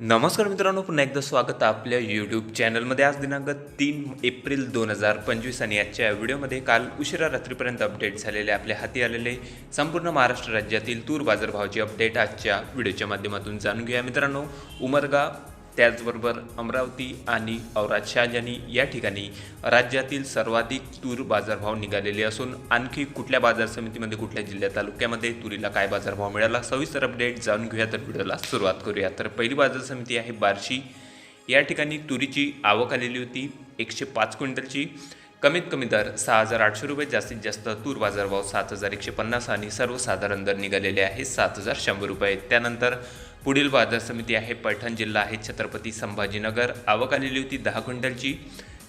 नमस्कार मित्रांनो पुन्हा एकदा स्वागत आपल्या यूट्यूब चॅनलमध्ये आज दिनांक तीन एप्रिल दोन हजार पंचवीस आणि आजच्या व्हिडिओमध्ये काल उशिरा रात्रीपर्यंत अपडेट झालेले आपल्या हाती आलेले संपूर्ण महाराष्ट्र राज्यातील तूर बाजारभावाची अपडेट आजच्या व्हिडिओच्या माध्यमातून जाणून घेऊया मित्रांनो. उमरगा त्याचबरोबर अमरावती आणि औराद शहाजानी या ठिकाणी राज्यातील सर्वाधिक तूर बाजारभाव निघालेले असून आणखी कुठल्या बाजार समितीमध्ये कुठल्या जिल्ह्या तालुक्यामध्ये तुरीला काय बाजारभाव मिळाला? सविस्तर अपडेट जाणून घेऊया तर व्हिडिओला सुरुवात करूया. तर पहिली बाजार समिती आहे बार्शी. या ठिकाणी तुरीची आवक आलेली होती एकशे पाच क्विंटलची. कमीत कमी दर सहा हजार आठशे रुपये जास्तीत जास्त तूर बाजारभाव सात हजार एकशे पन्नास आणि सर्वसाधारण दर निघालेले आहे सात हजार शंभर रुपये. त्यानंतर पुढील बाजार समिती आहे पैठण जिल्हा आहे छत्रपती संभाजीनगर. आवक आलेली होती दहा क्विंटलची.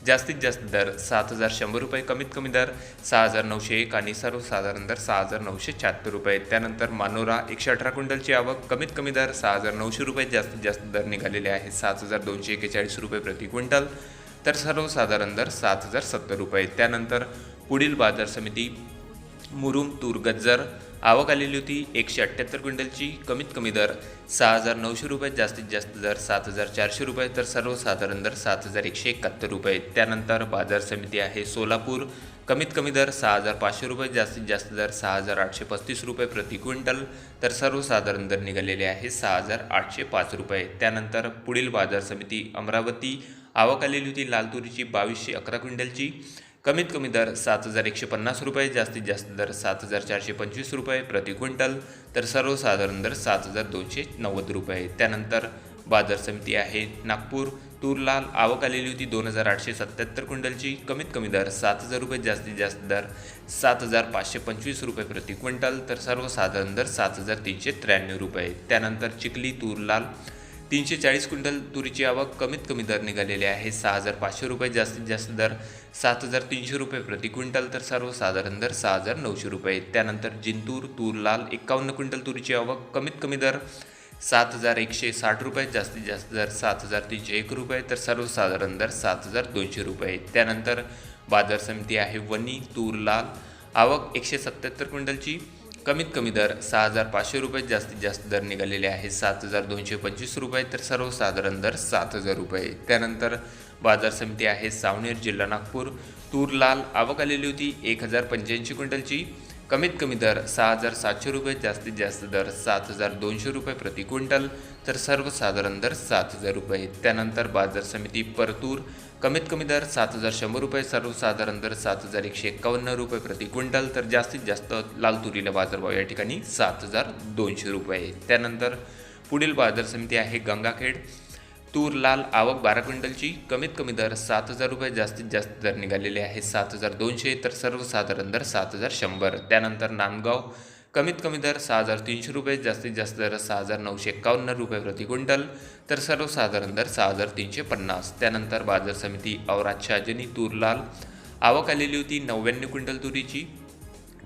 जास्तीत जास्त दर सात हजार शंभर रुपये कमीत कमी दर सहा हजार नऊशे एक आणि सर्वसाधारण दर सहा हजार नऊशे शहात्तर रुपये. त्यानंतर मानोरा एकशे अठरा क्विंटलची आवक कमीत कमी दर सहा हजार नऊशे रुपये जास्तीत जास्त दर निघालेले आहे सात हजार दोनशे एक्केचाळीस रुपये प्रति क्विंटल. तर सर्वसाधारण दर सात हजार सत्तर रुपये. त्यानंतर पुढील बाजार समिती मुरुम तूर गज्जर आवक आलेली होती एकशे अठ्ठ्याहत्तर क्विंटलची कमीत कमी दर सहा हजार नऊशे रुपये जास्तीत जास्त दर सात हजार चारशे रुपये तर सर्वसाधारण दर सात हजार एकशे एकाहत्तर रुपये. त्यानंतर बाजार समिती आहे सोलापूर कमीत कमी दर सहा हजार पाचशे रुपये जास्तीत जास्त दर सहा हजार आठशे पस्तीस रुपये प्रति क्विंटल तर सर्वसाधारण दर निघालेले आहे सहा हजार आठशे पाच रुपये. त्यानंतर पुढील बाजार समिती अमरावती आवक आलेली होती लाल तुरीची बावीसशे अकरा क्विंटलची कमीत कमी दर सात हजार एकशे पन्नास रुपये जास्तीत जास्त दर सात हजार चारशे पंचवीस रुपये प्रति क्विंटल. तर सर्वसाधारण दर सात हजार दोनशे नव्वद रुपये. त्यानंतर बाजार समिती आहे नागपूर. तूरलाल आवक आलेली होती दोन हजार आठशे सत्याहत्तर क्विंटलची. कमीत कमी दर सात हजार रुपये जास्तीत जास्त दर सात हजार पाचशे पंचवीस रुपये प्रति क्विंटल. तर सर्वसाधारण दर सात हजार तीनशे त्र्याण्णव रुपये. त्यानंतर चिखली तूरलाल तीनशे चाळीस क्विंटल तुरीची आवक कमीत कमी दर निघालेली आहे. सहा हजार पाचशे रुपये जास्तीत जास्त दर सात हजार तीनशे रुपये प्रति क्विंटल तर सर्वसाधारण दर सहा हजार नऊशे रुपये. त्यानंतर जिंतूर तूर लाल एक्कावन्न क्विंटल तुरीची आवक कमीत कमी दर सात हजार एकशे साठ रुपये जास्तीत जास्त दर सात हजार तीनशे एक रुपये तर सर्वसाधारण दर सात हजार दोनशे रुपये. त्यानंतर बाजार समिती आहे वनी तूर लाल आवक एकशे सत्याहत्तर क्विंटलची कमीत कमी दर सहा हजार पाचशे रुपये जास्तीत जास्त दर निघालेले आहेत सात हजार दोनशे पंचवीस रुपये तर सर्वसाधारण दर सात हजार रुपये. त्यानंतर बाजार समिती आहे सावनेर जिल्हा नागपूर. तूर लाल आवक आलेली होती एक हजार पंच्याऐंशी क्विंटलची. कमीत कमी दर सहा हजार सातशे रुपये जास्तीत जास्त दर सात हजार दोनशे रुपये प्रति क्विंटल तर सर्वसाधारण दर सात हजार रुपये. त्यानंतर बाजार समिती परतूर कमीत कमी दर सात हजार शंभर रुपये सर्वसाधारण दर सात हजार एकशे एक्कावन्न रुपये प्रति क्विंटल तर जास्तीत जास्त लाल तुरीला बाजारभाव या ठिकाणी सात हजार दोनशे रुपये. त्यानंतर पुढील बाजार समिती आहे गंगाखेड. तूर लाल आवक बारा क्विंटलची कमीत कमी दर सात हजार रुपये जास्तीत जास्त दर निघालेले आहे सात हजार दोनशे तर सर्वसाधारण दर सात हजार शंभर. त्यानंतर नांदगाव कमीत कमी दर सहा हजार तीनशे रुपये जास्तीत जास्त दर सहा हजार नऊशे एक्कावन्न रुपये प्रति क्विंटल तर सर्वसाधारण दर सहा हजार तीनशे पन्नास. त्यानंतर बाजार समिती औराद शाहजनी तूर लाल आवक आलेली होती नव्याण्णव क्विंटल तुरीची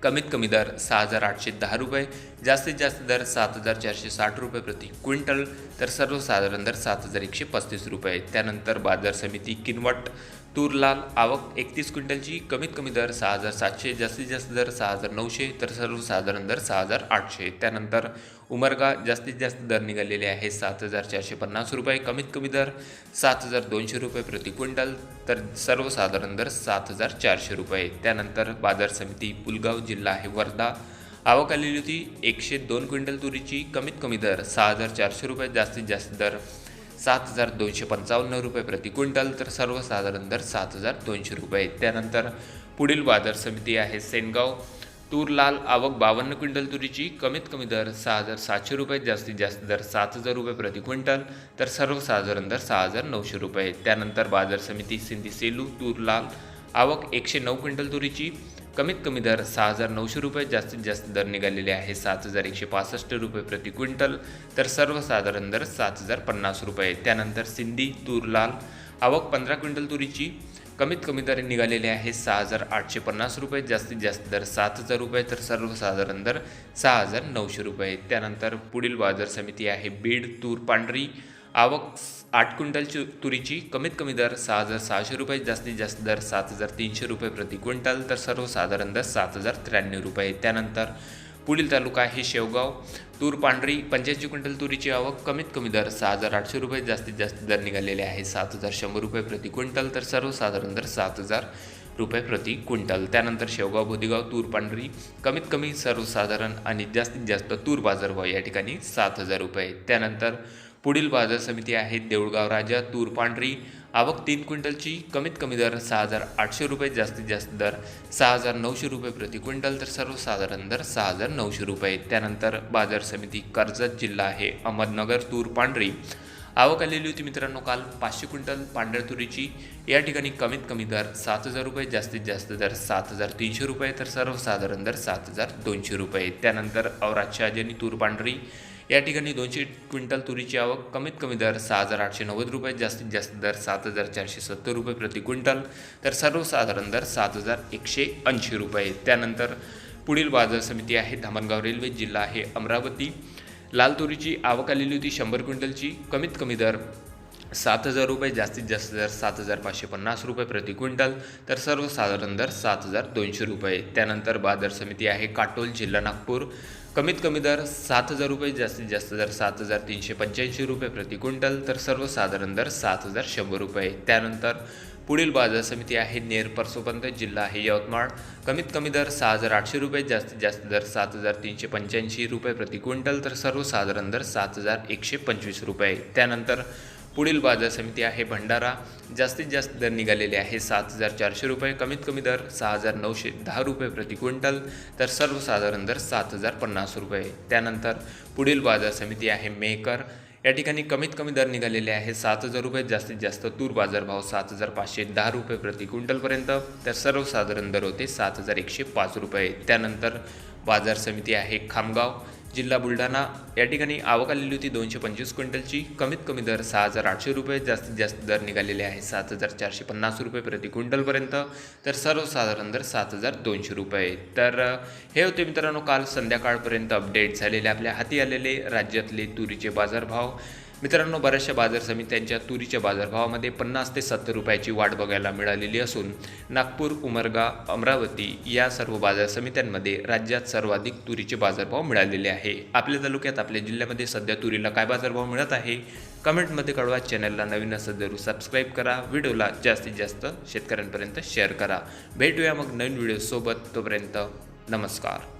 कमीत कमी दर सहा हजार आठशे दहा रुपये जास्तीत जास्त दर सात हजार चारशे साठ रुपये प्रति क्विंटल तर सर्वसाधारण दर सात हजार एकशे पस्तीस रुपये. त्यानंतर बाजार समिती किनवट तूरलाल आवक एकतीस क्विंटलची कमीत कमी दर सहा हजार सातशे जास्तीत जास्त दर सहा हजार नऊशे तर सर्वसाधारण दर सहा हजार आठशे. त्यानंतर उमरगा जास्तीत जास्त दर निघालेले आहे सात हजार चारशे पन्नास रुपये कमीत कमी दर सात हजार दोनशे रुपये प्रति क्विंटल तर सर्वसाधारण दर सात हजार चारशे रुपये. त्यानंतर बाजार समिती पुलगाव जिल्हा आहे वर्धा. आवक आलेली होती एकशे दोन क्विंटल तुरीची कमीत कमी दर सहा हजार चारशे रुपये जास्तीत जास्त दर सात हजार दोनशे पंचावन्न रुपये प्रति क्विंटल तर सर्वसाधारण दर सात हजार दोनशे रुपये. त्यानंतर पुढील बाजार समिती आहे सेनगाव. तूर लाल आवक बावन्न क्विंटल तुरीची कमीत कमी दर सहा हजार सातशे रुपये जास्तीत जास्त दर सात हजार रुपये प्रति क्विंटल तर सर्वसाधारण दर सहा हजार नऊशे रुपये. त्यानंतर बाजार समिती सिंधी सेलू तूर लाल आवक एकशे नऊ क्विंटल तुरीची कमीत कमी दर सहा हजार नऊशे रुपये जास्तीत जास्त दर निघालेले आहे सात हजार एकशे पासष्ट रुपये प्रति क्विंटल तर सर्वसाधारण दर सात हजार पन्नास रुपये. त्यानंतर सिंधी तूर लाल आवक पंधरा क्विंटल तुरीची कमीत कमी दर निघालेले आहे सहा हजार आठशे पन्नास रुपये जास्तीत जास्त दर सात हजार रुपये तर सर्वसाधारण दर सहा हजार नऊशे रुपये. त्यानंतर पुढील बाजार समिती आहे बीड तूर पांढरी आवक आठ क्विंटलची तुरीची कमीत कमी दर सहा हजार सहाशे रुपये जास्तीत जास्त दर सात हजार तीनशे रुपये प्रति क्विंटल तर सर्वसाधारण दर सात हजार त्र्याण्णव रुपये. त्यानंतर पुढील तालुका आहे शेवगाव तूर पांढरी पंच्याऐंशी क्विंटल तुरीची आवक कमीत कमी दर सहा हजार आठशे रुपये जास्तीत जास्त दर निघालेले आहे सात हजार शंभर रुपये प्रति क्विंटल तर सर्वसाधारण दर सात हजार रुपये प्रति क्विंटल. त्यानंतर शेवगाव बोदिगाव तूर पांढरी कमीत कमी सर्वसाधारण आणि जास्तीत जास्त तूर बाजारभाव या ठिकाणी सात हजार रुपये. त्यानंतर पुढील बाजार समिती आहे देऊळगाव राजा तूर पांढरी आवक तीन क्विंटलची कमीत कमी दर सहा हजार आठशे रुपये जास्तीत जास्त दर सहा हजार नऊशे रुपये प्रति क्विंटल तर सर्वसाधारण दर सहा हजार नऊशे रुपये. त्यानंतर बाजार समिती कर्जत जिल्हा आहे. अहमदनगर तूर पांढरी. आवक आलेली होती मित्रांनो काल पाचशे क्विंटल पांढऱ्या तुरीची. या ठिकाणी कमीत कमी दर सात हजार रुपये जास्तीत जास्त दर सात हजार तीनशे रुपये तर सर्वसाधारण दर सात हजार दोनशे रुपये. त्यानंतर औरात शहाजनी तूर पांढरी. या ठिकाणी दोनशे क्विंटल तुरीची आवक कमीत कमी दर सहा हजार आठशे नव्वद रुपये जास्तीत जास्त दर सात हजार चारशे सत्तर रुपये प्रति क्विंटल तर सर्वसाधारण दर सात हजार एकशे ऐंशी रुपये. त्यानंतर पुढील बाजार समिती आहे धामणगाव रेल्वे जिल्हा आहे अमरावती. लाल तुरीची आवक आलेली होती शंभर क्विंटलची कमीत कमी दर सात हजार रुपये जास्तीत जास्त दर सात हजार पाचशे पन्नास रुपये प्रति क्विंटल तर सर्वसाधारण दर सात हजार दोनशे रुपये. त्यानंतर बाजार समिती आहे काटोल जिल्हा नागपूर. कमीत कमी दर सात हजार रुपये जास्तीत जास्त दर सात हजार तीनशे पंच्याऐंशी रुपये प्रति क्विंटल तर सर्वसाधारण दर सात हजार शंभर रुपये. त्यानंतर पुढील बाजार समिती आहे नेर परसोपंत जिल्हा आहे यवतमाळ. कमीत कमी दर सहा हजार आठशे रुपये जास्तीत जास्त दर सात हजार तीनशे पंच्याऐंशी रुपये प्रति क्विंटल तर सर्वसाधारण दर सात हजार एकशे पंचवीस रुपये. त्यानंतर पुढील बाजार समिती आहे भंडारा. जास्तीत जास्त दर निघालेले आहे सात हजार चारशे रुपये कमीत कमी दर सहा हजार नऊशे दहा रुपये प्रति क्विंटल तर सर्वसाधारण दर सात हजार पन्नास रुपये. त्यानंतर पुढील बाजार समिती आहे मेकर. या ठिकाणी कमीत कमी दर निघालेले आहे सात हजार रुपये जास्तीत जास्त तूर बाजारभाव सात हजार पाचशे दहा रुपये प्रति क्विंटलपर्यंत तर सर्वसाधारण दर होते सात हजार एकशे पाच रुपये. त्यानंतर बाजार समिती आहे खामगाव. जिल्हा बुलढाणा. या ठिकाणी आवक आलेली होती दोनशे पंचवीस क्विंटलची. कमीत कमी दर सहा हजार आठशे रुपये जास्तीत जास्त दर निघालेले आहे सात हजार चारशे पन्नास रुपये प्रति क्विंटलपर्यंत. तर सर्वसाधारण दर सात हजार दोनशे रुपये. तर हे होते मित्रांनो काल संध्याकाळपर्यंत अपडेट झालेले आपल्या हाती आलेले राज्यातले तुरीचे बाजारभाव. मित्रांनो बऱ्याचशा बाजार समित्यांच्या तुरीच्या बाजारभावामध्ये पन्नास ते सत्तर रुपयाची वाढ बघायला मिळालेली असून नागपूर उमरगा अमरावती या सर्व बाजार समित्यांमध्ये राज्यात सर्वाधिक तुरीचे बाजारभाव मिळालेले आहे. आपल्या तालुक्यात आपल्या जिल्ह्यामध्ये सध्या तुरीला काय बाजारभाव मिळत आहे? कमेंटमध्ये कळवा चॅनलला नवीन असं जरूर सबस्क्राईब करा व्हिडिओला जास्तीत जास्त शेतकऱ्यांपर्यंत शेअर करा. भेटूया मग नवीन व्हिडिओसोबत तोपर्यंत नमस्कार.